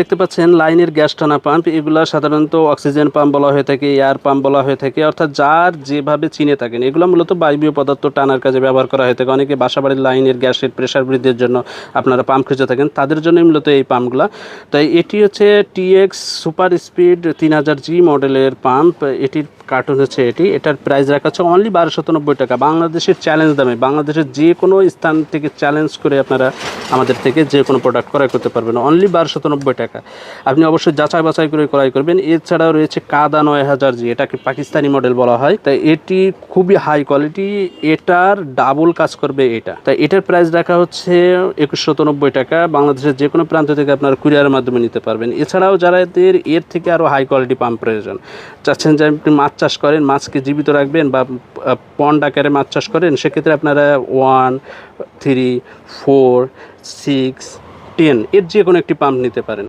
দেখতে পাচ্ছেন, লাইনের গ্যাস টানা পাম্প, এগুলো সাধারণত অক্সিজেন পাম্প বলা হয়ে থাকে, এয়ার পাম্প বলা হয়ে থাকে, অর্থাৎ যার যেভাবে চিনে থাকেন, এগুলো মূলত বায়বীয় পদার্থ টানার কাজে ব্যবহার করা হয়ে থাকে। অনেকে বাসাবাড়ির লাইনের গ্যাসের প্রেশার বৃদ্ধির জন্য আপনারা পাম্প খুঁজে থাকেন, তাদের জন্য মূলত এই পাম্পগুলো। তাই এটি হচ্ছে টিএক্স সুপার স্পিড তিন হাজার জি মডেলের পাম্প, এটির কার্টুন হচ্ছে এটি। এটার প্রাইস রাখা হচ্ছে অনলি বারোশো নব্বই টাকা। বাংলাদেশের চ্যালেঞ্জ দামে, বাংলাদেশের যে কোনো স্থান থেকে চ্যালেঞ্জ করে আপনারা আমাদের থেকে যে কোনো প্রোডাক্ট ক্রয় করতে পারবেন। অনলি বারোশো নব্বই টাকা। আপনি অবশ্যই যাচাই বাছাই করে ক্রয় করবেন। এছাড়াও রয়েছে কাদা নয় হাজার জি, এটাকে পাকিস্তানি মডেল বলা হয়। তাই এটি খুবই হাই কোয়ালিটি এটার ডাবল কাজ করবে এটা। তাই এটার প্রাইস রাখা হচ্ছে একুশশো নব্বই টাকা। বাংলাদেশের যে কোনো প্রান্ত থেকে আপনারা কুরিয়ারের মাধ্যমে নিতে পারবেন। এছাড়াও যারা এদের, এর থেকে আরও হাই কোয়ালিটি পাম্প প্রয়োজন। চাচ্ছেন যে আপনি মাছ চাষ করেন, মাছকে জীবিত রাখবেন বা পন্ড আকারে মাছ চাষ করেন, সেক্ষেত্রে আপনারা one, three, four, six, ten এর যে কোনো একটি পাম্প নিতে পারেন।